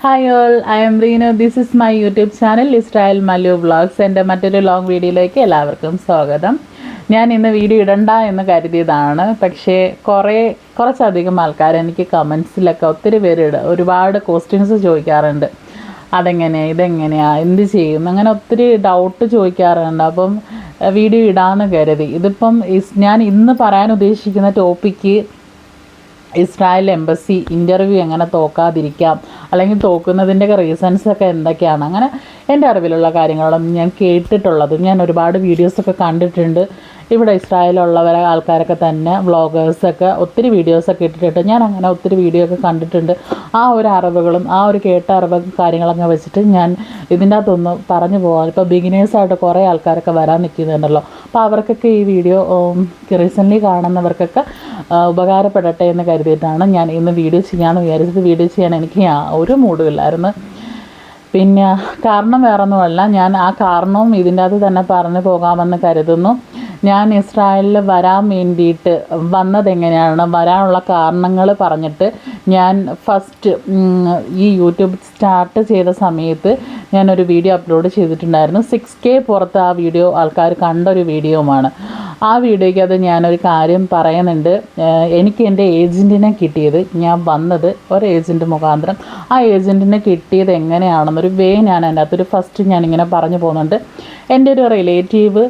Hi all I am Reenu this is my YouTube channel Israel Mallu vlogs എന്റെ മറ്റൊരു long വീഡിയോയിലേക്ക് എല്ലാവർക്കും സ്വാഗതം. ഞാൻ ഇന്ന് വീഡിയോ ഇടണ്ട എന്ന് കരുതിയതാണ്. പക്ഷേ കുറേ കുറച്ചധികം ആൾക്കാർ എനിക്ക് കമൻസിലൊക്കെ ഒത്തിരി പേര് ഒരുപാട് ക്വസ്റ്റ്യൻസ് ചോദിക്കാറുണ്ട്. അതെങ്ങനെയാണ് ഇതെങ്ങനെയാണ് എന്ത് ചെയ്യും? അങ്ങനെ ഒത്തിരി ഡൗട്ട് ചോദിക്കാറുണ്ട്. അപ്പം വീഡിയോ ഇടാമെന്ന് കരുതി. ഇതിപ്പം ഞാൻ ഇന്ന് പറയാൻ ഉദ്ദേശിക്കുന്ന ടോപ്പിക്ക് ഇസ്രായേൽ എംബസി ഇന്റർവ്യൂ എങ്ങനെ തോക്കാതിരിക്കാം? അല്ലെങ്കിൽ തോക്കുന്നതിന്റെയൊക്കെ റീസൺസ് ഒക്കെ എന്തൊക്കെയാണ്? അങ്ങനെ എന്റെ അറിവിലുള്ള കാര്യങ്ങളും ഞാൻ കേട്ടിട്ടുള്ളതും. ഞാൻ ഒരുപാട് വീഡിയോസൊക്കെ കണ്ടിട്ടുണ്ട്. ഇവിടെ ഇസ്രായേലുള്ളവരെ ആൾക്കാരൊക്കെ തന്നെ വ്ളോഗേഴ്സൊക്കെ ഒത്തിരി വീഡിയോസൊക്കെ ഇട്ടിട്ടുണ്ട്. ഞാൻ അങ്ങനെ ഒത്തിരി വീഡിയോ ഒക്കെ കണ്ടിട്ടുണ്ട്. ആ ഒരു അറിവുകളും ആ ഒരു കേട്ട അറിവും കാര്യങ്ങളൊക്കെ വെച്ചിട്ട് ഞാൻ ഇതിന്റെ അകത്തൊന്ന് പറഞ്ഞു പോകാം ഇപ്പോൾ ബിഗിനേഴ്സായിട്ട് കുറേ ആൾക്കാരൊക്കെ വരാൻ നിൽക്കുന്നുണ്ടല്ലോ അപ്പോൾ അവർക്കൊക്കെ ഈ വീഡിയോ റീസെന്റ്ലി കാണുന്നവർക്കൊക്കെ ഉപകാരപ്പെടട്ടെ എന്ന് കരുതിയിട്ടാണ് ഞാൻ ഇന്ന് വീഡിയോ ചെയ്യാമെന്ന് വിചാരിച്ചത്. വീഡിയോ ചെയ്യാൻ എനിക്ക് ഒരു മൂടുമില്ലായിരുന്നു. പിന്നെ കാരണം വേറൊന്നുമല്ല. ഞാൻ ആ കാരണവും ഇതിന്റെ അകത്ത് തന്നെ പറഞ്ഞു പോകാമെന്ന് കരുതുന്നു. ഞാൻ ഇസ്രായേലിൽ വരാൻ വേണ്ടിയിട്ട് വന്നത് എങ്ങനെയാണ് വരാനുള്ള കാരണങ്ങൾ പറഞ്ഞിട്ട് ഞാൻ ഫസ്റ്റ് ഈ യൂട്യൂബ് സ്റ്റാർട്ട് ചെയ്ത സമയത്ത് ഞാനൊരു വീഡിയോ അപ്ലോഡ് ചെയ്തിട്ടുണ്ടായിരുന്നു. സിക്സ് കെ പുറത്ത് ആ വീഡിയോ ആൾക്കാർ കണ്ട ഒരു വീഡിയോമാണ് ആ വീഡിയോയ്ക്ക് അത് ഞാനൊരു കാര്യം പറയുന്നുണ്ട്. എനിക്ക് എന്റെ ഏജന്റിനെ കിട്ടിയത് ഞാൻ വന്നത് ഒരു ഏജന്റ് മുഖാന്തരം. ആ ഏജന്റിനെ കിട്ടിയത് എങ്ങനെയാണെന്നൊരു വേ ഞാൻ അതിന്റെ അകത്തൊരു ഫസ്റ്റ് ഞാനിങ്ങനെ പറഞ്ഞു പോകുന്നുണ്ട്. എന്റെ ഒരു റിലേറ്റീവ്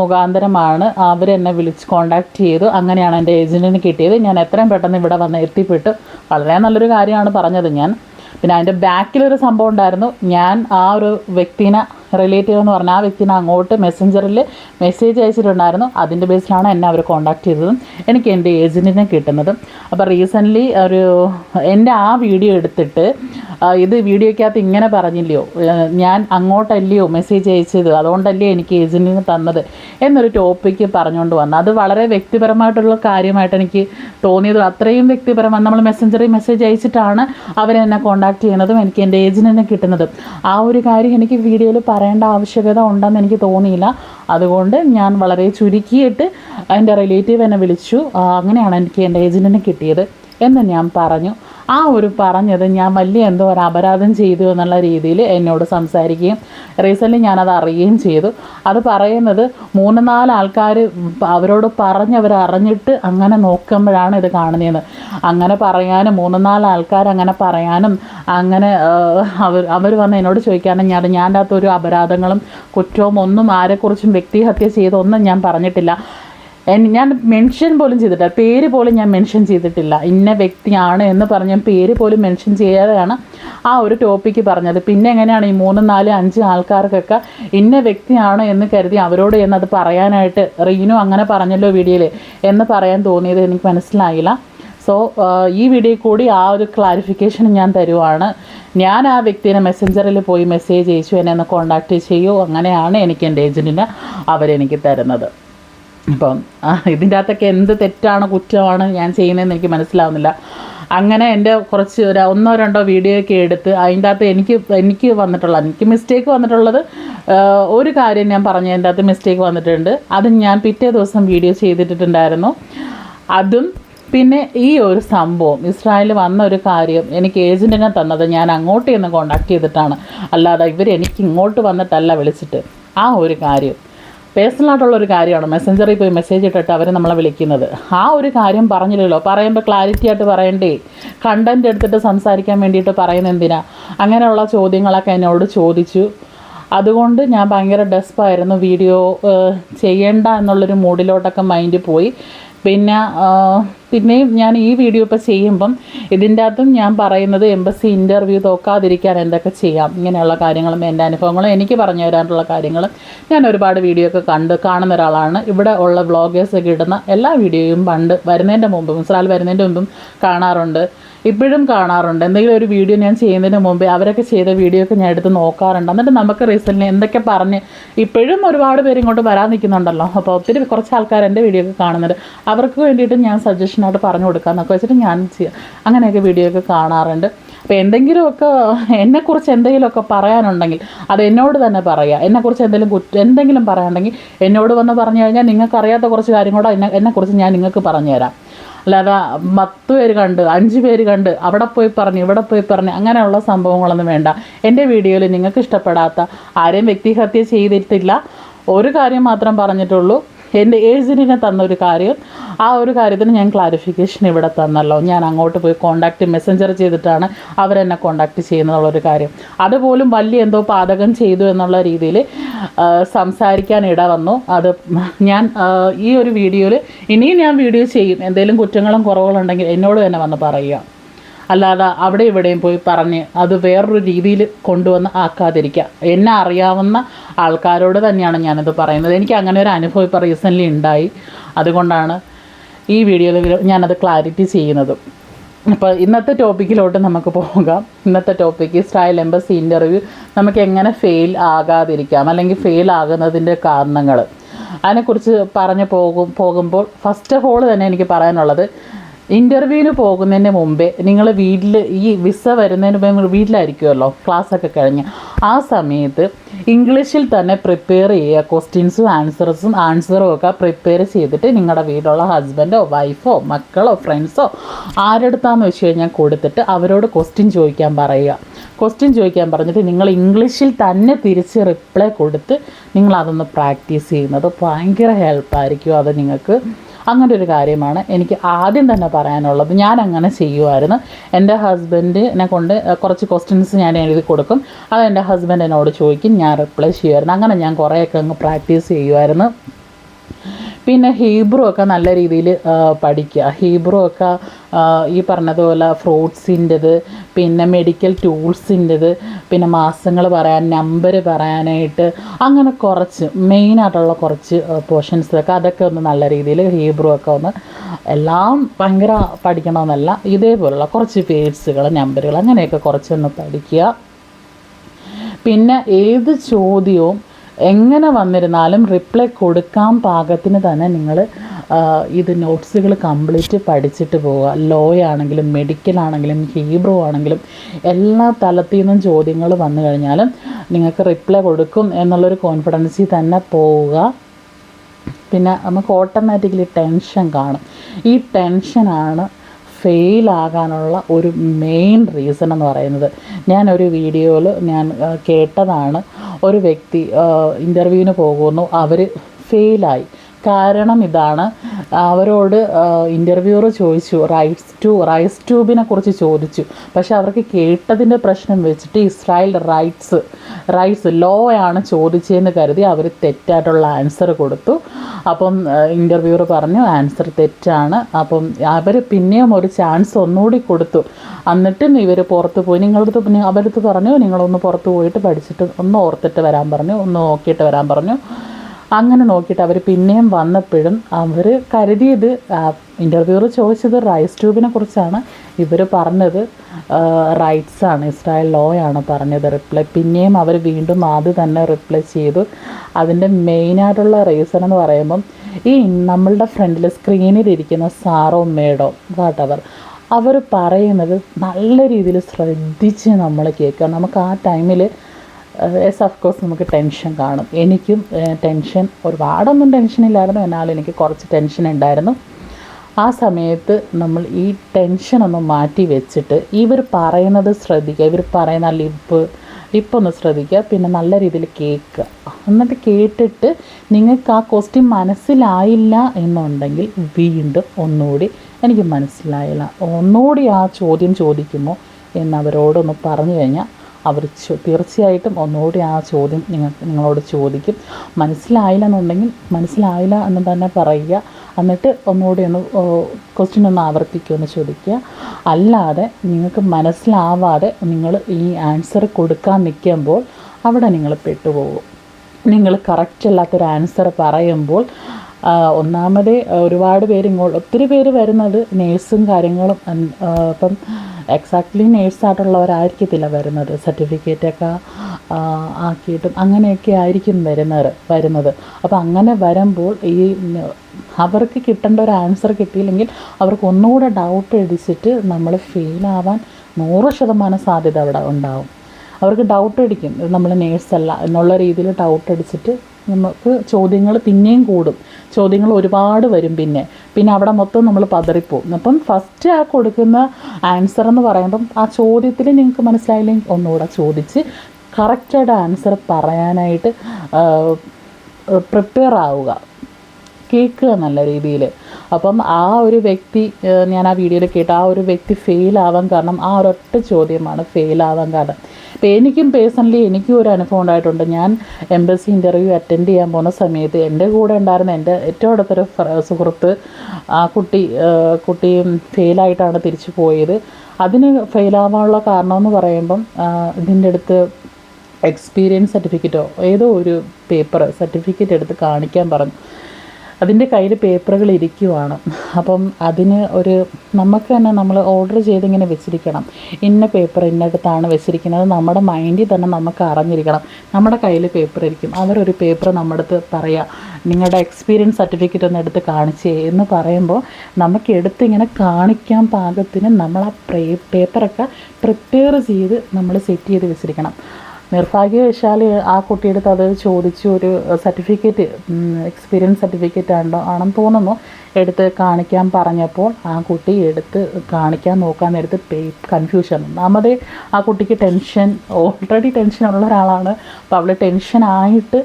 മുഖാന്തരമാണ് അവരെന്നെ വിളിച്ച് കോണ്ടാക്ട് ചെയ്തു. അങ്ങനെയാണ് എന്റെ ഏജന്റിന് കിട്ടിയത്. ഞാൻ എത്രയും പെട്ടെന്ന് ഇവിടെ വന്ന് എത്തിപ്പെട്ടു. വളരെ നല്ലൊരു കാര്യമാണ് പറഞ്ഞത് ഞാൻ. പിന്നെ അതിന്റെ ബാക്കിലൊരു സംഭവം ഉണ്ടായിരുന്നു. ഞാൻ ആ ഒരു വ്യക്തിനെ റിലേറ്റീവ് എന്ന് പറഞ്ഞാൽ ആ വ്യക്തിനെ അങ്ങോട്ട് മെസ്സഞ്ചറിൽ മെസ്സേജ് അയച്ചിട്ടുണ്ടായിരുന്നു. അതിന്റെ ബേസിലാണ് എന്നെ അവർ കോണ്ടാക്ട് ചെയ്തതും എനിക്ക് എന്റെ ഏജന്റിനെ കിട്ടുന്നതും. അപ്പോൾ റീസെന്റ്ലി ഒരു എന്റെ ആ വീഡിയോ എടുത്തിട്ട് ഇത് വീഡിയോയ്ക്കകത്ത് ഇങ്ങനെ പറഞ്ഞില്ലയോ ഞാൻ അങ്ങോട്ടല്ലയോ മെസ്സേജ് അയച്ചത് അതുകൊണ്ടല്ലേ എനിക്ക് ഏജന്റിന് തന്നത് എന്നൊരു ടോപ്പിക്ക് പറഞ്ഞുകൊണ്ട് വന്നു. അത് വളരെ വ്യക്തിപരമായിട്ടുള്ള കാര്യമായിട്ട് എനിക്ക് തോന്നിയത്. അത്രയും വ്യക്തിപരമാണ് നമ്മൾ മെസ്സഞ്ചറിൽ മെസ്സേജ് അയച്ചിട്ടാണ് അവരെന്നെ കോണ്ടാക്ട് ചെയ്യുന്നതും എനിക്ക് എന്റെ ഏജന്റിനെ കിട്ടുന്നതും. ആ ഒരു കാര്യം എനിക്ക് വീഡിയോയിൽ പറയേണ്ട ആവശ്യകത ഉണ്ടെന്ന് എനിക്ക് തോന്നിയില്ല. അതുകൊണ്ട് ഞാൻ വളരെ ചുരുക്കിയിട്ട് എന്റെ റിലേറ്റീവ് എന്നെ വിളിച്ചു. അങ്ങനെയാണ് എനിക്ക് എന്റെ ഏജന്റിനെ കിട്ടിയത് എന്ന് ഞാൻ പറഞ്ഞു. ആ ഒരു പറഞ്ഞത് ഞാൻ വലിയ എന്തോ ഒരു അപരാധം ചെയ്തു എന്നുള്ള രീതിയിൽ എന്നോട് സംസാരിക്കുകയും റീസെന്റ് ഞാനത് അറിയുകയും ചെയ്തു. അത് പറയുന്നത് മൂന്ന് നാല് ആൾക്കാർ അവരോട് പറഞ്ഞവർ അറിഞ്ഞിട്ട് അങ്ങനെ നോക്കുമ്പോഴാണ് ഇത് കാണുന്നതെന്ന് അങ്ങനെ പറയാനും മൂന്ന് നാല് ആൾക്കാർ അങ്ങനെ പറയാനും അങ്ങനെ അവർ അവർ വന്ന് എന്നോട് ചോദിക്കാനും ഞാൻ ഞാൻ അകത്തൊരു അപരാധങ്ങളും കുറ്റവും ഒന്നും ആരെക്കുറിച്ചും വ്യക്തിഹത്യ ചെയ്തൊന്നും ഞാൻ പറഞ്ഞിട്ടില്ല. ഞാൻ മെൻഷൻ പോലും ചെയ്തിട്ടില്ല. പേര് പോലും ഞാൻ മെൻഷൻ ചെയ്തിട്ടില്ല. ഇന്ന വ്യക്തിയാണ് എന്ന് പറഞ്ഞ പേര് പോലും മെൻഷൻ ചെയ്യാതെയാണ് ആ ഒരു ടോപ്പിക്ക് പറഞ്ഞത്. പിന്നെ എങ്ങനെയാണ് ഈ മൂന്ന് നാല് അഞ്ച് ആൾക്കാർക്കൊക്കെ ഇന്ന വ്യക്തിയാണ് എന്ന് കരുതി അവരോട് എന്നത് പറയാനായിട്ട് റീനു അങ്ങനെ പറഞ്ഞല്ലോ വീഡിയോയിൽ എന്ന് പറയാൻ തോന്നിയത് എനിക്ക് മനസ്സിലായില്ല. സോ ഈ വീഡിയോ കൂടി ആ ഒരു ക്ലാരിഫിക്കേഷൻ ഞാൻ തരുവാണ്. ഞാൻ ആ വ്യക്തിനെ മെസ്സഞ്ചറിൽ പോയി മെസ്സേജ് അയച്ചു എന്നെ ഒന്ന് കോണ്ടാക്ട് ചെയ്യൂ. അങ്ങനെയാണ് എനിക്ക് എന്റെ ഏജന്റിന് അവരെനിക്ക് തരുന്നത്. അപ്പം ആ, ഇതിന്റെ അകത്തൊക്കെ എന്ത് തെറ്റാണ് കുറ്റമാണ് ഞാൻ ചെയ്യുന്നതെന്ന് എനിക്ക് മനസ്സിലാവുന്നില്ല. അങ്ങനെ എന്റെ കുറച്ച് ഒരു ഒന്നോ രണ്ടോ വീഡിയോ ഒക്കെ എടുത്ത് അതിന്റെ അകത്ത് എനിക്ക് എനിക്ക് വന്നിട്ടുള്ള എനിക്ക് മിസ്റ്റേക്ക് വന്നിട്ടുള്ളത് ഒരു കാര്യം ഞാൻ പറഞ്ഞു എന്റെ അകത്ത് മിസ്റ്റേക്ക് വന്നിട്ടുണ്ട്. അത് ഞാൻ പിറ്റേ ദിവസം വീഡിയോ ചെയ്തിട്ടുണ്ടായിരുന്നു അതും പിന്നെ ഈ ഒരു സംഭവം ഇസ്രായേൽ വന്ന ഒരു കാര്യം എനിക്ക് ഏജന്റിനെ തന്നത് ഞാൻ അങ്ങോട്ട് ചെന്ന് കോണ്ടാക്ട് ചെയ്തിട്ടാണ്. അല്ലാതെ ഇവർ എനിക്ക് ഇങ്ങോട്ട് വന്നിട്ടല്ല വിളിച്ചിട്ട്. ആ ഒരു കാര്യം. പേഴ്സണലായിട്ടുള്ള ഒരു കാര്യമാണ്. മെസ്സഞ്ചറിൽ പോയി മെസ്സേജ് ഇട്ടിട്ട് അവർ നമ്മളെ വിളിക്കുന്നത്. ആ ഒരു കാര്യം പറഞ്ഞില്ലല്ലോ. പറയുമ്പോൾ ക്ലാരിറ്റി ആയിട്ട് പറയണ്ടേ? കണ്ടന്റ് എടുത്തിട്ട് സംസാരിക്കാൻ വേണ്ടിയിട്ട് പറയുന്ന എന്തിനാ? അങ്ങനെയുള്ള ചോദ്യങ്ങളൊക്കെ എന്നോട് ചോദിച്ചു. അതുകൊണ്ട് ഞാൻ ഭയങ്കര ഡെസ്പായിരുന്നു വീഡിയോ ചെയ്യേണ്ട എന്നുള്ളൊരു മൂഡിലോട്ടൊക്കെ മൈൻഡ് പോയി. പിന്നെ പിന്നെയും ഞാൻ ഈ വീഡിയോ ഇപ്പോൾ ചെയ്യുമ്പം ഇതിന്റെ അകത്തും ഞാൻ പറയുന്നത് എംബസി ഇന്റർവ്യൂ തോക്കാതിരിക്കാൻ എന്തൊക്കെ ചെയ്യാം ഇങ്ങനെയുള്ള കാര്യങ്ങളും എന്റെ അനുഭവങ്ങളും എനിക്ക് പറഞ്ഞു തരാനുള്ള കാര്യങ്ങളും ഞാൻ ഒരുപാട് വീഡിയോ ഒക്കെ കണ്ട് കാണുന്ന ഒരാളാണ്. ഇവിടെ ഉള്ള വ്ളോഗേഴ്സൊക്കെ ഇടുന്ന എല്ലാ വീഡിയോയും പണ്ട് വരുന്നതിന്റെ മുമ്പും മിസ്രാൽ വരുന്നതിന്റെ മുമ്പും കാണാറുണ്ട്. ഇപ്പോഴും കാണാറുണ്ട്. എന്തെങ്കിലും ഒരു വീഡിയോ ഞാൻ ചെയ്യുന്നതിന് മുമ്പേ അവരൊക്കെ ചെയ്ത വീഡിയോ ഒക്കെ ഞാൻ എടുത്ത് നോക്കാറുണ്ട്. എന്നിട്ട് നമുക്ക് റീസെന്റ് എന്തൊക്കെ പറഞ്ഞ് ഇപ്പോഴും ഒരുപാട് പേര് ഇങ്ങോട്ട് വരാൻ നിൽക്കുന്നുണ്ടല്ലോ. അപ്പോൾ ഒത്തിരി കുറച്ച് ആൾക്കാർ എന്റെ വീഡിയോ ഒക്കെ കാണുന്നുണ്ട്. അവർക്ക് വേണ്ടിയിട്ട് ഞാൻ സജഷനായിട്ട് പറഞ്ഞു കൊടുക്കാമെന്നൊക്കെ വെച്ചിട്ട് ഞാൻ ചെയ്യാം. അങ്ങനെയൊക്കെ വീഡിയോ ഒക്കെ കാണാറുണ്ട്. അപ്പോൾ എന്തെങ്കിലുമൊക്കെ എന്നെക്കുറിച്ച് എന്തെങ്കിലുമൊക്കെ പറയാനുണ്ടെങ്കിൽ അത് എന്നോട് തന്നെ പറയുക എന്നെക്കുറിച്ച് എന്തെങ്കിലും കുറ്റ എന്തെങ്കിലും പറയാനുണ്ടെങ്കിൽ എന്നോട് വന്ന് പറഞ്ഞു കഴിഞ്ഞാൽ നിങ്ങൾക്കറിയാത്ത കുറച്ച് കാര്യം കൂടെ എന്നെ എന്നെക്കുറിച്ച് ഞാൻ നിങ്ങൾക്ക് പറഞ്ഞു തരാം അല്ലാതെ പത്ത് പേര് കണ്ട് അഞ്ച് പേര് കണ്ട് അവിടെ പോയി പറഞ്ഞ് ഇവിടെ പോയി പറഞ്ഞ് അങ്ങനെയുള്ള സംഭവങ്ങളൊന്നും വേണ്ട. എന്റെ വീഡിയോയിൽ നിങ്ങൾക്ക് ഇഷ്ടപ്പെടാത്ത ആരെയും വ്യക്തിഹത്യ ചെയ്തിട്ടില്ല. ഒരു കാര്യം മാത്രം പറഞ്ഞിട്ടുള്ളൂ. എന്റെ ഏജന്റിനെ തന്നൊരു കാര്യം. ആ ഒരു കാര്യത്തിന് ഞാൻ ക്ലാരിഫിക്കേഷൻ ഇവിടെ തന്നല്ലോ. ഞാൻ അങ്ങോട്ട് പോയി കോണ്ടാക്ട് മെസ്സഞ്ചർ ചെയ്തിട്ടാണ് അവരെന്നെ കോണ്ടാക്ട് ചെയ്യുന്നതുള്ളൊരു കാര്യം. അതുപോലും വലിയ എന്തോ പാതകം ചെയ്തു എന്നുള്ള രീതിയിൽ സംസാരിക്കാൻ ഇട വന്നു. അത് ഞാൻ ഈ ഒരു വീഡിയോയിൽ ഇനിയും ഞാൻ വീഡിയോ ചെയ്യും. എന്തെങ്കിലും കുറ്റങ്ങളും കുറവുകളുണ്ടെങ്കിൽ എന്നോട് തന്നെ വന്ന് പറയുക. അല്ലാതെ അവിടെ ഇവിടെയും പോയി പറഞ്ഞ് അത് വേറൊരു രീതിയിൽ കൊണ്ടുവന്ന് ആക്കാതിരിക്കുക. എന്നെ അറിയാവുന്ന ആൾക്കാരോട് തന്നെയാണ് ഞാനത് പറയുന്നത്. എനിക്ക് അങ്ങനെ ഒരു അനുഭവം ഇപ്പോൾ റീസെന്റ്ലി ഉണ്ടായി. അതുകൊണ്ടാണ് ഈ വീഡിയോയിൽ ഞാനത് ക്ലാരിറ്റി ചെയ്യുന്നതും. അപ്പോൾ ഇന്നത്തെ ടോപ്പിക്കിലോട്ട് നമുക്ക് പോകാം. ഇന്നത്തെ ടോപ്പിക്ക് സ്റ്റൈൽ എംബസി ഇന്റർവ്യൂ നമുക്ക് എങ്ങനെ ഫെയിൽ ആകാതിരിക്കാം അല്ലെങ്കിൽ ഫെയിൽ ആകുന്നതിന്റെ കാരണങ്ങൾ അതിനെക്കുറിച്ച് പറഞ്ഞു പോകും പോകുമ്പോൾ ഫസ്റ്റ് ഓഫ് ഓൾ തന്നെ എനിക്ക് പറയാനുള്ളത് ഇന്റർവ്യൂവിന് പോകുന്നതിന് മുമ്പേ നിങ്ങൾ വീട്ടിൽ ഈ വിസ വരുന്നതിന് മുമ്പേ വീട്ടിലായിരിക്കുമല്ലോ? ക്ലാസ്സൊക്കെ കഴിഞ്ഞ്. ആ സമയത്ത് ഇംഗ്ലീഷിൽ തന്നെ പ്രിപ്പയർ ചെയ്യുക. ക്വസ്റ്റ്യൻസും ആൻസേഴ്സും ആൻസറും ഒക്കെ പ്രിപ്പയർ ചെയ്തിട്ട് നിങ്ങളുടെ വീട്ടിലുള്ള ഹസ്ബൻഡോ വൈഫോ മക്കളോ ഫ്രണ്ട്സോ ആരെടുത്താന്ന് വെച്ച് കഴിഞ്ഞാൽ കൊടുത്തിട്ട് അവരോട് ക്വസ്റ്റ്യൻ ചോദിക്കാൻ പറയുക. ക്വസ്റ്റ്യൻ ചോദിക്കാൻ പറഞ്ഞിട്ട് നിങ്ങൾ ഇംഗ്ലീഷിൽ തന്നെ തിരിച്ച് റിപ്ലൈ കൊടുത്ത് നിങ്ങളതൊന്ന് പ്രാക്ടീസ് ചെയ്യുന്നത്. ഭയങ്കര ഹെൽപ്പായിരിക്കും അത് നിങ്ങൾക്ക് അങ്ങനെ ഒരു കാര്യമാണ് എനിക്ക് ആദ്യം തന്നെ പറയാനുള്ളത്. ഞാൻ അങ്ങനെ ചെയ്യുമായിരുന്നു എന്റെ ഹസ്ബൻഡിനെ കൊണ്ട് കുറച്ച് ക്വസ്റ്റ്യൻസ് ഞാൻ എഴുതി കൊടുക്കും. അത് എന്റെ ഹസ്ബൻഡ് എന്നോട് ചോദിക്കും. ഞാൻ റിപ്ലൈ ചെയ്യുമായിരുന്നു അങ്ങനെ ഞാൻ കുറേയൊക്കെ അങ്ങ് പ്രാക്ടീസ് ചെയ്യുമായിരുന്നു പിന്നെ ഹീബ്രു ഒക്കെ നല്ല രീതിയിൽ പഠിക്കുക ഹീബ്രു ഒക്കെ ഈ പറഞ്ഞതുപോലെ ഫ്രൂട്ട്സിന്റെത് പിന്നെ മെഡിക്കൽ ടൂൾസിന്റെത് പിന്നെ മാസങ്ങൾ പറയാൻ നമ്പർ പറയാനായിട്ട് അങ്ങനെ കുറച്ച് മെയിനായിട്ടുള്ള കുറച്ച് പോർഷൻസൊക്കെ അതൊക്കെ ഒന്ന് നല്ല രീതിയിൽ ഹീബ്രു ഒക്കെ ഒന്ന് എല്ലാം ഭയങ്കര പഠിക്കണമെന്നല്ല ഇതേപോലുള്ള കുറച്ച് പേഴ്സുകൾ നമ്പറുകൾ അങ്ങനെയൊക്കെ കുറച്ചൊന്ന് പഠിക്കുക പിന്നെ ഏത് ചോദ്യവും എങ്ങനെ വന്നിരുന്നാലും റിപ്ലൈ കൊടുക്കാൻ പാകത്തിന് തന്നെ നിങ്ങൾ ഇത് നോട്ട്സുകൾ കംപ്ലീറ്റ് പഠിച്ചിട്ട് പോവുക. ലോ ആണെങ്കിലും മെഡിക്കൽ ആണെങ്കിലും ഹീബ്രോ ആണെങ്കിലും എല്ലാ തലത്തിൽ നിന്നും ചോദ്യങ്ങൾ വന്നു കഴിഞ്ഞാലും നിങ്ങൾക്ക് റിപ്ലൈ കൊടുക്കും എന്നുള്ളൊരു കോൺഫിഡൻസിൽ തന്നെ പോവുക. പിന്നെ നമുക്ക് ഓട്ടോമാറ്റിക്കലി ടെൻഷൻ കാണും. ഈ ടെൻഷനാണ് ഫെയിൽ ആകാനുള്ള ഒരു മെയിൻ റീസൺ എന്ന് പറയുന്നത്. ഞാനൊരു വീഡിയോയിൽ ഞാൻ കേട്ടതാണ്. ഒരു വ്യക്തി ഇന്റർവ്യൂവിന് പോകുന്നു. അവർ ഫെയിലായി കാരണം ഇതാണ്. അവരോട് ഇന്റർവ്യൂവർ ചോദിച്ചു റൈസ് ടു റൈസ് ട്യൂബിനെ കുറിച്ച് ചോദിച്ചു. പക്ഷേ അവർക്ക് കേട്ടതിന്റെ പ്രശ്നം വെച്ചിട്ട് ഇസ്രായേൽ റൈറ്റ്സ് റൈറ്റ്സ് ലോ ആണ് ചോദിച്ചതെന്ന് കരുതി അവർ തെറ്റായിട്ടുള്ള ആൻസർ കൊടുത്തു. അപ്പം ഇന്റർവ്യൂവർ പറഞ്ഞു ആൻസർ തെറ്റാണ്. അപ്പം അവർ പിന്നെയും ഒരു ചാൻസ് ഒന്നുകൂടി കൊടുത്തു. എന്നിട്ടും ഇവർ പുറത്ത് പോയി. നിങ്ങളടുത്ത് അവരടുത്ത് പറഞ്ഞു നിങ്ങളൊന്ന് പുറത്ത് പോയിട്ട് പഠിച്ചിട്ട് ഒന്ന് ഓർത്തിട്ട് വരാൻ പറഞ്ഞു ഒന്ന് നോക്കിയിട്ട് വരാൻ പറഞ്ഞു. അങ്ങനെ നോക്കിയിട്ട് അവർ പിന്നെയും വന്നപ്പോഴും അവർ കരുതിയത് ഇന്റർവ്യൂവർ ചോദിച്ചത് റൈസ് ട്യൂബിനെ കുറിച്ചാണ്. ഇവർ പറഞ്ഞത് റൈറ്റ്സ് ആണ് ഇസ്രായേൽ ലോ ആണ് പറഞ്ഞത്. റിപ്ലൈ പിന്നെയും അവർ വീണ്ടും ആദ്യം തന്നെ റിപ്ലൈ ചെയ്തു. അതിന്റെ മെയിനായിട്ടുള്ള റീസൺ എന്ന് പറയുമ്പം ഈ നമ്മളുടെ ഫ്രണ്ടിൽ സ്ക്രീനിലിരിക്കുന്ന സാറോ മേഡോ വാട്ടവർ അവർ പറയുന്നത് നല്ല രീതിയിൽ ശ്രദ്ധിച്ച് നമ്മൾ കേൾക്കുക. നമുക്ക് ആ ടൈമിൽ എസ് ഓഫ് കോഴ്സ് നമുക്ക് ടെൻഷൻ കാണും. എനിക്കും ടെൻഷൻ ഒരുപാടൊന്നും ടെൻഷൻ ഇല്ലായിരുന്നു. എന്നാലും എനിക്ക് കുറച്ച് ടെൻഷൻ ഉണ്ടായിരുന്നു. ആ സമയത്ത് നമ്മൾ ഈ ടെൻഷനൊന്ന് മാറ്റി വെച്ചിട്ട് ഇവർ പറയുന്നത് ശ്രദ്ധിക്കുക. ഇവർ പറയുന്ന ലിപ്പ് ലിപ്പൊന്ന് ശ്രദ്ധിക്കുക. പിന്നെ നല്ല രീതിയിൽ കേൾക്കുക. എന്നിട്ട് കേട്ടിട്ട് നിങ്ങൾക്ക് ആ ക്വസ്റ്റ്യൻ മനസ്സിലായില്ല എന്നുണ്ടെങ്കിൽ വീണ്ടും ഒന്നുകൂടി എനിക്ക് മനസ്സിലായില്ല. ഒന്നുകൂടി ആ ചോദ്യം ചോദിക്കുമോ എന്നവരോടൊന്ന് പറഞ്ഞു കഴിഞ്ഞാൽ അവർ തീർച്ചയായിട്ടും ഒന്നുകൂടി ആ ചോദ്യം നിങ്ങൾ നിങ്ങളോട് ചോദിക്കും. മനസ്സിലായില്ല എന്നുണ്ടെങ്കിൽ മനസ്സിലായില്ല എന്ന് തന്നെ പറയുക. എന്നിട്ട് ഒന്നുകൂടി ഒന്ന് ക്വസ്റ്റ്യൻ ഒന്ന് ആവർത്തിക്കുമെന്ന് ചോദിക്കുക. അല്ലാതെ നിങ്ങൾക്ക് മനസ്സിലാവാതെ നിങ്ങൾ ഈ ആൻസർ കൊടുക്കാൻ നിൽക്കുമ്പോൾ അവിടെ നിങ്ങൾ പെട്ടുപോകും. നിങ്ങൾ കറക്റ്റ് അല്ലാത്തൊരു ആൻസർ പറയുമ്പോൾ ഒന്നാമത് ഒരുപാട് പേര് ഇങ്ങോട്ട് ഒത്തിരി പേര് വരുന്നത് നേഴ്സും കാര്യങ്ങളും ഇപ്പം എക്സാക്ട്ലി നേഴ്സായിട്ടുള്ളവരായിരിക്കത്തില്ല വരുന്നത്. സർട്ടിഫിക്കറ്റൊക്കെ ആക്കിയിട്ടും അങ്ങനെയൊക്കെ ആയിരിക്കും വരുന്നത് വരുന്നത്. അപ്പോൾ അങ്ങനെ വരുമ്പോൾ ഈ അവർക്ക് കിട്ടേണ്ട ഒരു ആൻസർ കിട്ടിയില്ലെങ്കിൽ അവർക്ക് ഒന്നുകൂടെ ഡൗട്ട് അടിച്ചിട്ട് നമ്മൾ ഫെയിലാവാൻ നൂറ് ശതമാനം സാധ്യത അവിടെ ഉണ്ടാവും. അവർക്ക് ഡൗട്ട് അടിക്കും. നമ്മൾ നേഴ്സല്ല എന്നുള്ള രീതിയിൽ ഡൗട്ട് അടിച്ചിട്ട് നമുക്ക് ചോദ്യങ്ങൾ പിന്നെയും കൂടും. ചോദ്യങ്ങൾ ഒരുപാട് വരും പിന്നെ. പിന്നെ അവിടെ മൊത്തം നമ്മൾ പതറിപ്പോവും. അപ്പം ഫസ്റ്റ് ആ കൊടുക്കുന്ന ആൻസർ എന്ന് പറയുമ്പം ആ ചോദ്യത്തിൽ നിങ്ങൾക്ക് മനസ്സിലായില്ലെങ്കിൽ ഒന്നുകൂടെ ചോദിച്ച് കറക്റ്റായിട്ട് ആൻസർ പറയാനായിട്ട് പ്രിപ്പയർ ആവുക. കേൾക്കുക നല്ല രീതിയിൽ. അപ്പം ആ ഒരു വ്യക്തി ഞാൻ ആ വീഡിയോയിൽ കേട്ട. ആ ഒരു വ്യക്തി ഫെയിലാവാൻ കാരണം ആ ഒരൊറ്റ ചോദ്യമാണ് ഫെയിലാവാൻ കാരണം. ഇപ്പം എനിക്കും പേഴ്സണലി എനിക്കും ഒരു അനുഭവം ഉണ്ടായിട്ടുണ്ട്. ഞാൻ എംബസി ഇന്റർവ്യൂ അറ്റൻഡ് ചെയ്യാൻ പോകുന്ന സമയത്ത് എന്റെ കൂടെ ഉണ്ടായിരുന്ന എന്റെ ഏറ്റവും അടുത്തൊരു സുഹൃത്ത് ആ കുട്ടി കുട്ടി ഫെയിലായിട്ടാണ് തിരിച്ചു പോയത്. അതിന് ഫെയിലാവാനുള്ള കാരണമെന്ന് പറയുമ്പം ഇതിന്റെ അടുത്ത് എക്സ്പീരിയൻസ് സർട്ടിഫിക്കറ്റോ ഏതോ ഒരു പേപ്പർ സർട്ടിഫിക്കറ്റ് എടുത്ത് കാണിക്കാൻ പറഞ്ഞു. അതിന്റെ കയ്യിൽ പേപ്പറുകൾ ഇരിക്കുവാണ്. അപ്പം അതിന് ഒരു നമുക്ക് തന്നെ നമ്മൾ ഓർഡർ ചെയ്തിങ്ങനെ വെച്ചിരിക്കണം. ഇന്ന പേപ്പർ ഇന്നടത്താണ് വെച്ചിരിക്കുന്നത്. നമ്മുടെ മൈൻഡിൽ തന്നെ നമുക്ക് അറിഞ്ഞിരിക്കണം. നമ്മുടെ കയ്യിൽ പേപ്പർ ഇരിക്കും. അവരൊരു പേപ്പർ നമ്മുടെ അടുത്ത് പറയുക നിങ്ങളുടെ എക്സ്പീരിയൻസ് സർട്ടിഫിക്കറ്റ് ഒന്ന് എടുത്ത് കാണിച്ചേ എന്ന് പറയുമ്പോൾ നമുക്ക് എടുത്തിങ്ങനെ കാണിക്കാൻ പാകത്തിന് നമ്മൾ ആ പേപ്പറൊക്കെ പ്രിപ്പയർ ചെയ്ത് നമ്മൾ സെറ്റ് ചെയ്ത് വെച്ചിരിക്കണം. നിർഭാഗ്യവശാൽ ആ കുട്ടിയെടുത്ത് അത് ചോദിച്ചു ഒരു സർട്ടിഫിക്കറ്റ് എക്സ്പീരിയൻസ് സർട്ടിഫിക്കറ്റ് ആണോ ആണെന്ന് തോന്നുന്നു. എടുത്ത് കാണിക്കാൻ പറഞ്ഞപ്പോൾ ആ കുട്ടി എടുത്ത് കാണിക്കാൻ നോക്കാൻ നേരത്ത് പേ കൺഫ്യൂഷൻ ഒന്നാമത് ആ കുട്ടിക്ക് ടെൻഷൻ ഓൾറെഡി ടെൻഷൻ ഉള്ള ഒരാളാണ്. അപ്പോൾ അവൾ ടെൻഷനായിട്ട്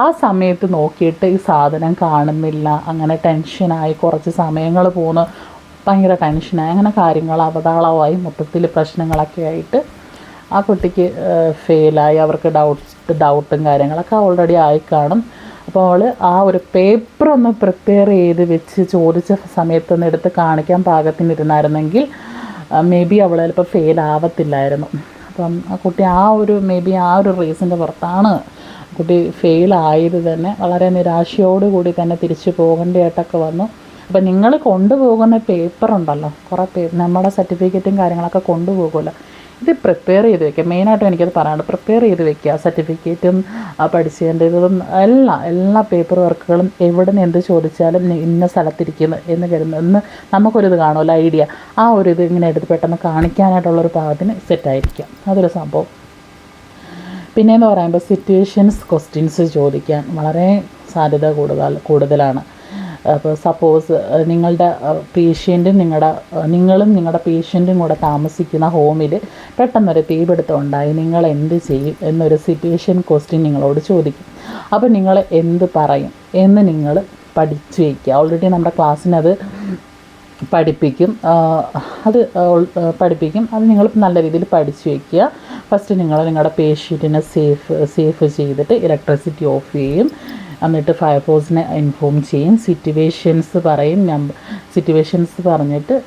ആ സമയത്ത് നോക്കിയിട്ട് ഈ സാധനം കാണുന്നില്ല. അങ്ങനെ ടെൻഷനായി കുറച്ച് സമയങ്ങൾ പോകുന്നു ഭയങ്കര ടെൻഷനായി അങ്ങനെ കാര്യങ്ങൾ അവതാളമായി മൊത്തത്തിൽ പ്രശ്നങ്ങളൊക്കെ ആയിട്ട് ആ കുട്ടിക്ക് ഫെയിലായി അവർക്ക് ഡൗട്ട്സ് ഡൗട്ടും കാര്യങ്ങളൊക്കെ ഓൾറെഡി ആയി കാണും. അപ്പോൾ അവൾ ആ ഒരു പേപ്പർ ഒന്ന് പ്രിപ്പയർ ചെയ്ത് വെച്ച് ചോദിച്ച സമയത്ത് ഒന്ന് എടുത്ത് കാണിക്കാൻ പാകത്തിനിരുന്നായിരുന്നെങ്കിൽ മേ ബി അവൾ ചിലപ്പോൾ ഫെയിൽ ആവത്തില്ലായിരുന്നു. അപ്പം ആ കുട്ടി ആ ഒരു മേ ബി ആ ഒരു റീസന്റെ പുറത്താണ് കുട്ടി ഫെയിൽ ആയത് തന്നെ. വളരെ നിരാശയോടുകൂടി തന്നെ തിരിച്ചു പോകേണ്ടതായിട്ടൊക്കെ വന്നു. അപ്പം നിങ്ങൾ കൊണ്ടുപോകുന്ന പേപ്പർ ഉണ്ടല്ലോ കുറേ പേ നമ്മുടെ സർട്ടിഫിക്കറ്റും കാര്യങ്ങളൊക്കെ കൊണ്ടുപോകുമല്ലോ. ഇത് പ്രിപ്പയർ ചെയ്ത് വെക്കുക. മെയിനായിട്ടും എനിക്കത് പറയാനുണ്ട് പ്രിപ്പയർ ചെയ്ത് വെക്കുക. സർട്ടിഫിക്കറ്റും പഠിച്ചതിന്റെതും എല്ലാ എല്ലാ പേപ്പർ വർക്കുകളും എവിടെ നിന്ന് എന്ത് ചോദിച്ചാലും ഇന്ന സ്ഥലത്തിരിക്കുന്നു എന്ന് കരുതുന്ന എന്ന് നമുക്കൊരിത് കാണുമല്ലോ ഐഡിയ. ആ ഒരു ഇത് ഇങ്ങനെ എടുത്ത് പെട്ടെന്ന് കാണിക്കാനായിട്ടുള്ളൊരു പാകത്തിന് സെറ്റായിരിക്കാം അതൊരു സംഭവം. പിന്നെയെന്ന് പറയുമ്പോൾ സിറ്റുവേഷൻസ് ക്വസ്റ്റ്യൻസ് ചോദിക്കാൻ വളരെ സാധ്യത കൂടുതൽ കൂടുതലാണ്. അപ്പോൾ സപ്പോസ് നിങ്ങളുടെ പേഷ്യന്റും നിങ്ങളുടെ നിങ്ങളും നിങ്ങളുടെ പേഷ്യന്റും കൂടെ താമസിക്കുന്ന ഹോമിൽ പെട്ടെന്നൊരു തീപിടുത്തം ഉണ്ടായി നിങ്ങൾ എന്ത് ചെയ്യും? എന്നൊരു സിറ്റുവേഷൻ ക്വസ്റ്റ്യൻ നിങ്ങളോട് ചോദിക്കും. അപ്പോൾ നിങ്ങൾ എന്ത് പറയും? എന്ന് നിങ്ങൾ പഠിച്ചു വയ്ക്കുക. ഓൾറെഡി നമ്മുടെ ക്ലാസ്സിനത് പഠിപ്പിക്കും. അത് പഠിപ്പിക്കും. അത് നിങ്ങൾ നല്ല രീതിയിൽ പഠിച്ചു വയ്ക്കുക. ഫസ്റ്റ് നിങ്ങൾ നിങ്ങളുടെ പേഷ്യന്റിനെ സേഫ് സേഫ് ചെയ്തിട്ട് ഇലക്ട്രിസിറ്റി ഓഫ് ചെയ്യും. എന്നിട്ട് ഫയർഫോഴ്സിനെ ഇൻഫോം ചെയ്യും. സിറ്റുവേഷൻസ് പറയും. നമ്പർ സിറ്റുവേഷൻസ് പറഞ്ഞിട്ട്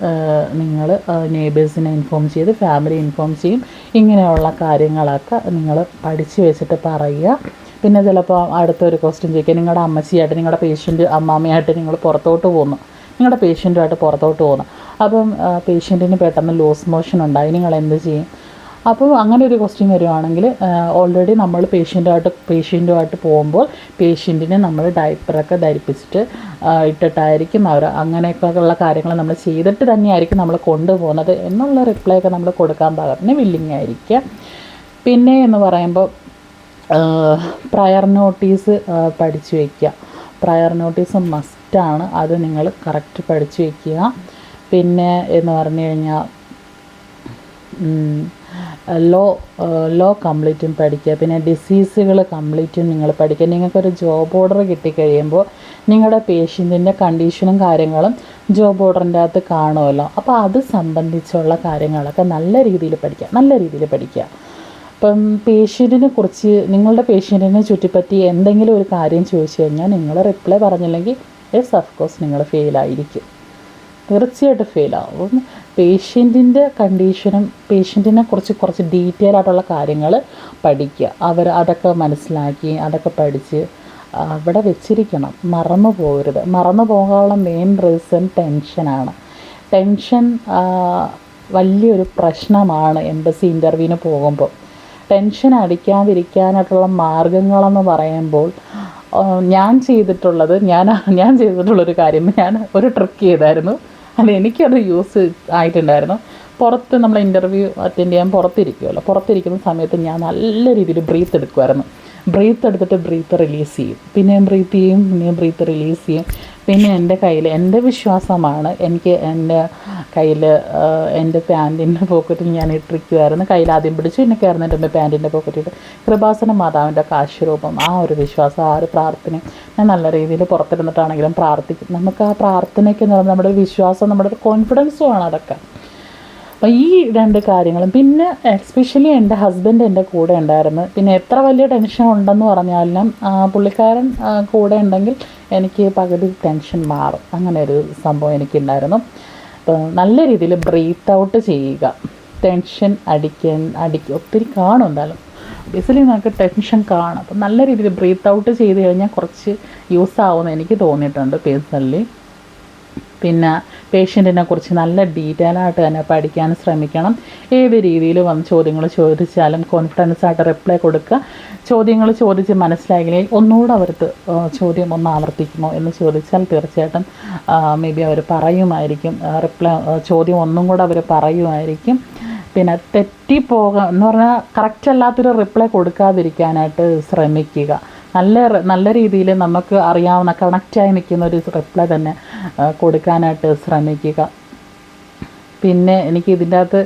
നിങ്ങൾ നെയ്ബേഴ്സിനെ ഇൻഫോം ചെയ്ത് ഫാമിലി ഇൻഫോം ചെയ്യും. ഇങ്ങനെയുള്ള കാര്യങ്ങളൊക്കെ നിങ്ങൾ പഠിച്ചു വെച്ചിട്ട് പറയുക. പിന്നെ ചിലപ്പോൾ അടുത്തൊരു ക്വസ്റ്റ്യൻ ചോദിക്കുക നിങ്ങളുടെ അമ്മച്ചിയായിട്ട് നിങ്ങളുടെ പേഷ്യന്റ് അമ്മാമ്മയായിട്ട് നിങ്ങൾ പുറത്തോട്ട് പോകുന്നു. നിങ്ങളുടെ പേഷ്യന്റുമായിട്ട് പുറത്തോട്ട് പോകുന്നു. അപ്പം പേഷ്യന്റിന് പെട്ടെന്ന് ലൂസ് മോഷൻ ഉണ്ടായി. നിങ്ങൾ എന്ത് ചെയ്യും? അപ്പോൾ അങ്ങനെ ഒരു ക്വസ്റ്റ്യൻ വരുവാണെങ്കിൽ ഓൾറെഡി നമ്മൾ പേഷ്യന്റുമായിട്ട് പേഷ്യന്റുമായിട്ട് പോകുമ്പോൾ പേഷ്യന്റിനെ നമ്മൾ ഡയപ്പറൊക്കെ ധരിപ്പിച്ചിട്ട് ഇട്ടിട്ടായിരിക്കും അവർ അങ്ങനെയൊക്കെ ഉള്ള കാര്യങ്ങൾ നമ്മൾ ചെയ്തിട്ട് തന്നെയായിരിക്കും നമ്മൾ കൊണ്ടുപോകുന്നത് എന്നുള്ള റിപ്ലൈ ഒക്കെ നമ്മൾ കൊടുക്കാൻ പാകത്തിന് വില്ലിങ് ആയിരിക്കുക പിന്നെ എന്ന് പറയുമ്പോൾ പ്രയർ നോട്ടീസ് പഠിച്ചു വയ്ക്കുക പ്രയർ നോട്ടീസ് മസ്റ്റാണ് അത് നിങ്ങൾ കറക്റ്റ് പഠിച്ചു വയ്ക്കുക പിന്നെ എന്ന് പറഞ്ഞു കഴിഞ്ഞാൽ ലോ ലോ കംപ്ലീറ്റും പഠിക്കുക. പിന്നെ ഡിസീസുകൾ കംപ്ലീറ്റും നിങ്ങൾ പഠിക്കുക. നിങ്ങൾക്കൊരു ജോബ് ഓർഡർ കിട്ടിക്കഴിയുമ്പോൾ നിങ്ങളുടെ പേഷ്യന്റിന്റെ കണ്ടീഷനും കാര്യങ്ങളും ജോബ് ഓർഡറിന്റെ അകത്ത് കാണുമല്ലോ. അപ്പോൾ അത് സംബന്ധിച്ചുള്ള കാര്യങ്ങളൊക്കെ നല്ല രീതിയിൽ പഠിക്കുക. നല്ല രീതിയിൽ പഠിക്കുക. അപ്പം പേഷ്യന്റിനെ കുറിച്ച് നിങ്ങളുടെ പേഷ്യന്റിനെ ചുറ്റിപ്പറ്റി എന്തെങ്കിലും ഒരു കാര്യം ചോദിച്ചു കഴിഞ്ഞാൽ നിങ്ങൾ റിപ്ലൈ പറഞ്ഞില്ലെങ്കിൽ യെസ് ഓഫ് കോഴ്സ് നിങ്ങൾ ഫെയിലായിരിക്കും തീർച്ചയായിട്ടും ഫെയിലാവും പേഷ്യന്റിന്റെ കണ്ടീഷനും പേഷ്യന്റിനെ കുറിച്ച് കുറച്ച് ഡീറ്റെയിൽ ആയിട്ടുള്ള കാര്യങ്ങൾ പഠിക്കുക. അവർ അതൊക്കെ മനസ്സിലാക്കി അതൊക്കെ പഠിച്ച് അവിടെ വെച്ചിരിക്കണം. മറന്നു പോകരുത് മറന്നു പോകാനുള്ള മെയിൻ റീസൺ ടെൻഷനാണ് ടെൻഷൻ വലിയൊരു പ്രശ്നമാണ് എംബസി ഇന്റർവ്യൂവിന് പോകുമ്പോൾ. ടെൻഷൻ അടിക്കാതിരിക്കാനായിട്ടുള്ള മാർഗങ്ങളെന്ന് പറയുമ്പോൾ ഞാൻ ചെയ്തിട്ടുള്ളത് ഞാൻ ഞാൻ ചെയ്തിട്ടുള്ളൊരു കാര്യം ഞാൻ ഒരു ട്രിക്ക് ചെയ്തായിരുന്നു. അത് എനിക്കത് യൂസ് ആയിട്ടുണ്ടായിരുന്നു. പുറത്ത് നമ്മൾ ഇന്റർവ്യൂ അറ്റൻഡ് ചെയ്യാൻ പുറത്തിരിക്കുമല്ലോ പുറത്തിരിക്കുന്ന സമയത്ത് ഞാൻ നല്ല രീതിയിൽ ബ്രീത്ത് എടുക്കുമായിരുന്നു ബ്രീത്ത് എടുത്തിട്ട് ബ്രീത്ത് റിലീസ് ചെയ്യും. പിന്നെയും ബ്രീത്ത് ചെയ്യും പിന്നെയും ബ്രീത്ത് റിലീസ് ചെയ്യും. പിന്നെ എന്റെ കയ്യിൽ എന്റെ വിശ്വാസമാണ്. എനിക്ക് എന്റെ കയ്യിൽ എന്റെ പാന്റിന്റെ പോക്കറ്റിൽ ഞാൻ ഇട്ടിരിക്കുമായിരുന്നു കയ്യിൽ ആദ്യം പിടിച്ചു പിന്നെ കയറുന്നിട്ട് എന്റെ പാന്റിന്റെ പോക്കറ്റിൽ കൃപാസന മാതാവിന്റെ കാശുരൂപം ആ ഒരു വിശ്വാസം ആ ഒരു പ്രാർത്ഥന ഞാൻ നല്ല രീതിയിൽ പുറത്തിരുന്നിട്ടാണെങ്കിലും പ്രാർത്ഥിക്കും. നമുക്ക് ആ പ്രാർത്ഥനയ്ക്ക് എന്ന് നമ്മുടെ വിശ്വാസം നമ്മുടെ ഒരു കോൺഫിഡൻസുമാണ് അതൊക്കെ. അപ്പോൾ ഈ രണ്ട് കാര്യങ്ങളും പിന്നെ എസ്പെഷ്യലി എന്റെ ഹസ്ബൻഡ് എന്റെ കൂടെ ഉണ്ടായിരുന്നു. പിന്നെ എത്ര വലിയ ടെൻഷൻ ഉണ്ടെന്ന് പറഞ്ഞാലും പുള്ളിക്കാരൻ കൂടെ ഉണ്ടെങ്കിൽ എനിക്ക് പകുതി ടെൻഷൻ മാറും. അങ്ങനെ ഒരു സംഭവം എനിക്കുണ്ടായിരുന്നു. അപ്പോൾ നല്ല രീതിയിൽ ബ്രീത്ത് ഔട്ട് ചെയ്യുക. ടെൻഷൻ അടിക്കാൻ അടിക്കുക ഒത്തിരി കാണും എന്തായാലും. ബേസിലി നമുക്ക് ടെൻഷൻ കാണും. അപ്പം നല്ല രീതിയിൽ ബ്രീത്ത് ഔട്ട് ചെയ്ത് കഴിഞ്ഞാൽ കുറച്ച് യൂസ് ആവുമെന്ന് എനിക്ക് തോന്നിയിട്ടുണ്ട് പേഴ്സണലി പിന്നെ പേഷ്യന്റിനെ കുറിച്ച് നല്ല ഡീറ്റെയിൽ ആയിട്ട് തന്നെ പഠിക്കാൻ ശ്രമിക്കണം. ഏത് രീതിയിൽ വന്ന് ചോദ്യങ്ങൾ ചോദിച്ചാലും കോൺഫിഡൻസ് ആയിട്ട് റിപ്ലൈ കൊടുക്കുക. ചോദ്യങ്ങൾ ചോദിച്ച് മനസ്സിലായില്ലെങ്കിൽ ഒന്നുകൂടെ അവർക്ക് ചോദ്യം ഒന്ന് ആവർത്തിക്കുമോ എന്ന് ചോദിച്ചാൽ തീർച്ചയായിട്ടും മേ ബി അവർ പറയുമായിരിക്കും. റിപ്ലൈ ചോദ്യം ഒന്നും കൂടെ അവർ പറയുമായിരിക്കും. പിന്നെ തെറ്റിപ്പോകാൻ എന്ന് പറഞ്ഞാൽ കറക്റ്റ് അല്ലാത്തൊരു റിപ്ലൈ കൊടുക്കാതിരിക്കാനായിട്ട് ശ്രമിക്കുക. നല്ല നല്ല രീതിയിൽ നമുക്ക് അറിയാവുന്ന കണക്റ്റായി നിൽക്കുന്ന ഒരു റിപ്ലൈ തന്നെ കൊടുക്കാനായിട്ട് ശ്രമിക്കുക. പിന്നെ എനിക്ക് ഇതിന്റെ അകത്ത്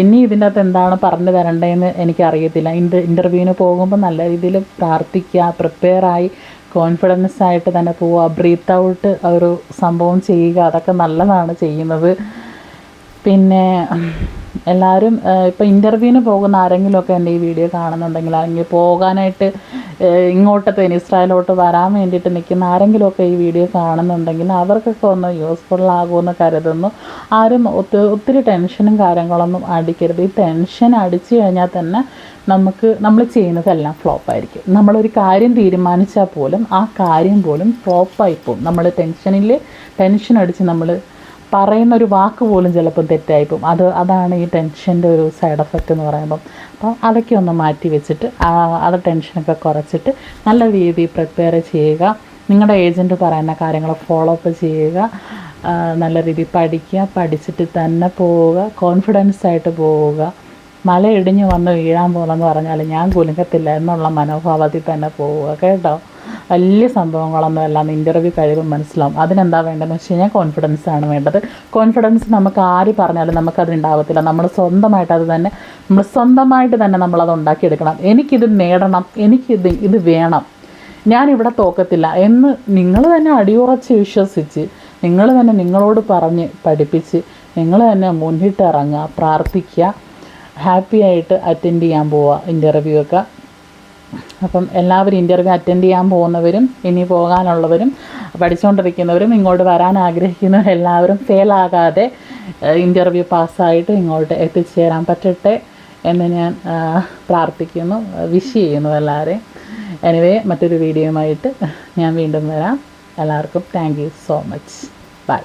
ഇനി ഇതിന്റെ അകത്ത് എന്താണ് പറഞ്ഞു തരേണ്ടതെന്ന് എനിക്കറിയത്തില്ല. ഇന്റർ ഇന്റർവ്യൂവിന് പോകുമ്പോൾ നല്ല രീതിയിൽ പ്രാർത്ഥിക്കുക പ്രിപ്പയറായി കോൺഫിഡൻസ് ആയിട്ട് തന്നെ പോവുക ബ്രീത്ത് ഔട്ട് ഒരു സംഭവം ചെയ്യുക അതൊക്കെ നല്ലതാണ് ചെയ്യുന്നത്. പിന്നെ എല്ലാവരും ഇപ്പോൾ ഇന്റർവ്യൂവിന് പോകുന്ന ആരെങ്കിലുമൊക്കെ എന്റെ ഈ വീഡിയോ കാണുന്നുണ്ടെങ്കിൽ അല്ലെങ്കിൽ പോകാനായിട്ട് ഏഹ്, പെനിസ്ട്രയിലോട്ട് വരാൻ വേണ്ടിയിട്ട് നിൽക്കുന്ന ആരെങ്കിലുമൊക്കെ ഈ വീഡിയോ കാണുന്നുണ്ടെങ്കിൽ അവർക്കൊക്കെ ഒന്ന് യൂസ്ഫുൾ ആകുമെന്ന് കരുതുന്നു. ആരും ഒത്തിരി ഒത്തിരി ടെൻഷനും കാര്യങ്ങളൊന്നും അടിക്കരുത്. ഈ ടെൻഷൻ അടിച്ചു കഴിഞ്ഞാൽ തന്നെ നമുക്ക് നമ്മൾ ചെയ്യുന്നതെല്ലാം ഫ്ലോപ്പായിരിക്കും നമ്മളൊരു കാര്യം തീരുമാനിച്ചാൽ പോലും ആ കാര്യം പോലും ഫ്ലോപ്പായി പോകും. നമ്മൾ ടെൻഷനിൽ ടെൻഷൻ അടിച്ച് നമ്മൾ പറയുന്ന ഒരു വാക്ക് പോലും ചിലപ്പം തെറ്റായിപ്പോവും അത് അതാണ് ഈ ടെൻഷന്റെ ഒരു സൈഡ് എഫക്റ്റ് എന്ന് പറയുമ്പം. അപ്പം അതൊക്കെ ഒന്ന് മാറ്റി വെച്ചിട്ട് അത് ടെൻഷനൊക്കെ കുറച്ചിട്ട് നല്ല രീതിയിൽ പ്രിപ്പയർ ചെയ്യുക. നിങ്ങളുടെ ഏജന്റ് പറയുന്ന കാര്യങ്ങൾ ഫോളോ അപ്പ് ചെയ്യുക. നല്ല രീതിയിൽ പഠിക്കുക. പഠിച്ചിട്ട് തന്നെ പോവുക. കോൺഫിഡൻസ് ആയിട്ട് പോവുക. മല ഇടിഞ്ഞ് വന്ന് വീഴാൻ പോകുന്നെന്ന് പറഞ്ഞാൽ ഞാൻ കുലുങ്ങത്തില്ല എന്നുള്ള മനോഭാവത്തിൽ തന്നെ പോവുക. കേട്ടോ? വലിയ സംഭവങ്ങളൊന്നും എല്ലാം ഇന്റർവ്യൂ കഴിയുമ്പോൾ മനസ്സിലാവും. അതിനെന്താ വേണ്ടതെന്ന് വെച്ച് കഴിഞ്ഞാൽ കോൺഫിഡൻസ് ആണ് വേണ്ടത്. കോൺഫിഡൻസ് നമുക്ക് ആര് പറഞ്ഞാലും നമുക്കതുണ്ടാവത്തില്ല നമ്മൾ സ്വന്തമായിട്ട് അത് തന്നെ നമ്മൾ സ്വന്തമായിട്ട് തന്നെ നമ്മളത് ഉണ്ടാക്കിയെടുക്കണം. എനിക്കിത് നേടണം എനിക്കിത് ഇത് വേണം. ഞാനിവിടെ തോക്കത്തില്ല എന്ന് നിങ്ങൾ തന്നെ അടിയുറച്ച് വിശ്വസിച്ച് നിങ്ങൾ തന്നെ നിങ്ങളോട് പറഞ്ഞ് പഠിപ്പിച്ച് നിങ്ങൾ തന്നെ മുന്നിട്ടിറങ്ങുക പ്രാർത്ഥിക്കുക ഹാപ്പി ആയിട്ട് അറ്റൻഡ് ചെയ്യാൻ പോവുക ഇന്റർവ്യൂ ഒക്കെ. അപ്പം എല്ലാവരും ഇന്റർവ്യൂ അറ്റൻഡ് ചെയ്യാൻ പോകുന്നവരും ഇനി പോകാനുള്ളവരും പഠിച്ചുകൊണ്ടിരിക്കുന്നവരും ഇങ്ങോട്ട് വരാൻ ആഗ്രഹിക്കുന്നവരും എല്ലാവരും ഫെയിലാകാതെ ഇന്റർവ്യൂ പാസ്സായിട്ട് ഇങ്ങോട്ട് എത്തിച്ചേരാൻ പറ്റട്ടെ എന്ന് ഞാൻ പ്രാർത്ഥിക്കുന്നു വിഷ് ചെയ്യുന്നു എല്ലാവരെയും. എനിവേ മറ്റൊരു വീഡിയോയുമായിട്ട് ഞാൻ വീണ്ടും വരാം. എല്ലാവർക്കും thank you so much bye